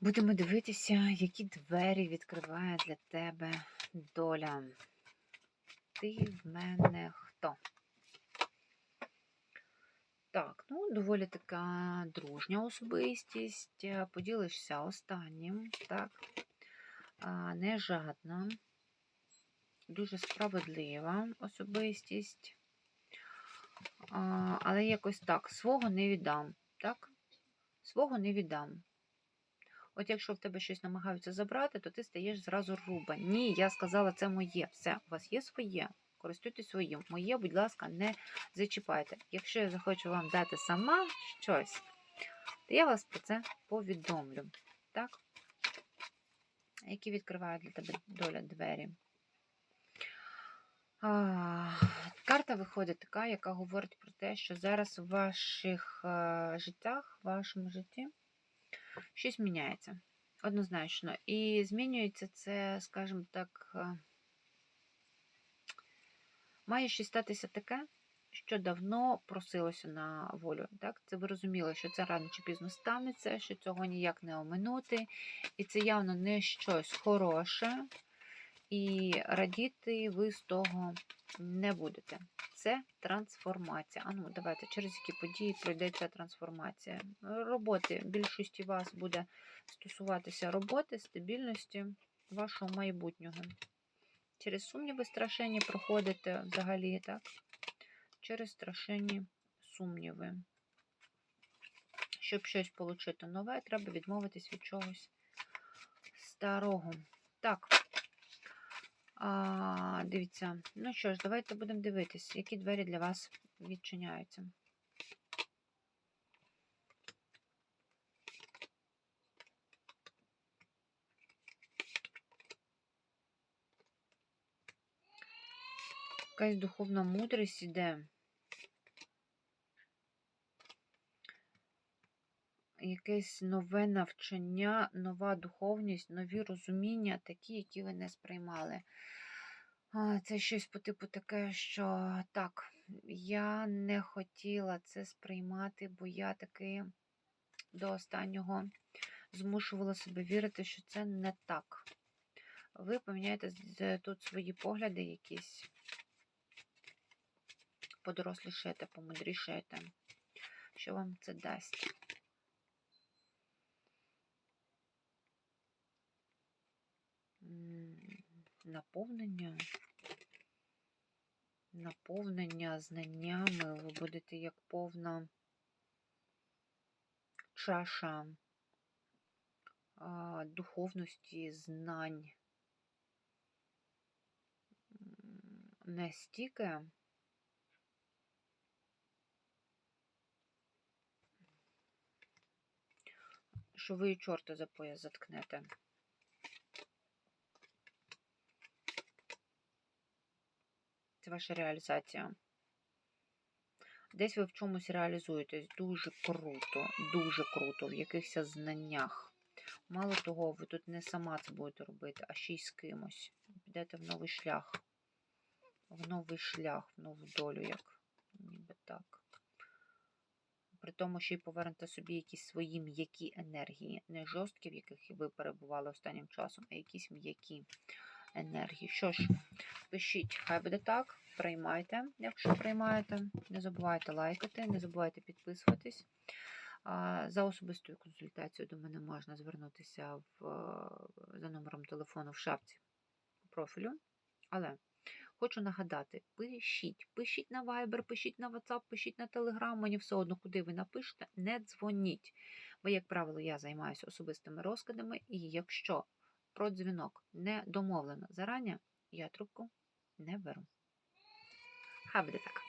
Будемо дивитися, які двері відкриває для тебе доля. Ти в мене хто? Так, ну, доволі така дружня особистість. е, Поділишся останнім, так? Не жадна, дуже справедлива особистість. Але якось так, свого не віддам, так? Свого не віддам. От якщо в тебе щось намагаються забрати, то ти стаєш зразу руба. Ні, я сказала, це моє. Все, у вас є своє. Користуйтесь своїм. Моє, будь ласка, не зачіпайте. Якщо я захочу вам дати сама щось, то я вас про це повідомлю. Так? Які відкриває для тебе доля двері? А, карта виходить така, яка говорить про те, що зараз у ваших е, життях, в вашому житті щось міняється. Однозначно. І змінюється це, скажімо так, е, має щось статися таке, що давно просилося на волю. Так? Це ви розуміли, що це рано чи пізно станеться, що цього ніяк не оминути. І це явно не щось хороше. І радіти ви з того не будете. Це трансформація. А ну, давайте, через які події пройде ця трансформація. Роботи більшості вас буде стосуватися роботи, стабільності вашого майбутнього. Через сумніви страшенні проходите взагалі, так? Через страшенні сумніви. Щоб щось отримати нове, треба відмовитись від чогось старого. Так. А, дивіться. Ну що ж, давайте будемо дивитись, які двері для вас відчиняються. Якась духовна мудрість іде. Якесь нове навчання, нова духовність, нові розуміння, такі, які ви не сприймали. Це щось по типу таке, що так, я не хотіла це сприймати, бо я таки до останнього змушувала себе вірити, що це не так. Ви поміняєте тут свої погляди якісь, подорослішаєте, помудрішаєте. Що вам це дасть? Наповнення. Наповнення знаннями. Ви будете як повна чаша духовності, знань. Настільки, що ви чорта за пояс заткнете. Це ваша реалізація. Десь ви в чомусь реалізуєтесь дуже круто, дуже круто, в якихось знаннях. Мало того, ви тут не сама це будете робити, а ще й з кимось. Підете в новий шлях. В новий шлях, в нову долю, як ніби так. При тому, що й повернете собі якісь свої м'які енергії, не жорсткі, в яких ви перебували останнім часом, а якісь м'які енергії. Що ж, пишіть, хай буде так. Приймайте, якщо приймаєте. Не забувайте лайкати, не забувайте підписуватись. За особистою консультацією до мене можна звернутися в, за номером телефону в шапці профілю. Але хочу нагадати: пишіть, пишіть на Viber, пишіть на WhatsApp, пишіть на Telegram, мені все одно, куди ви напишете, не дзвоніть. Бо, як правило, я займаюся особистими розкладами, і якщо про дзвінок не домовлено зарані, я трубку не беру. Хай буде так.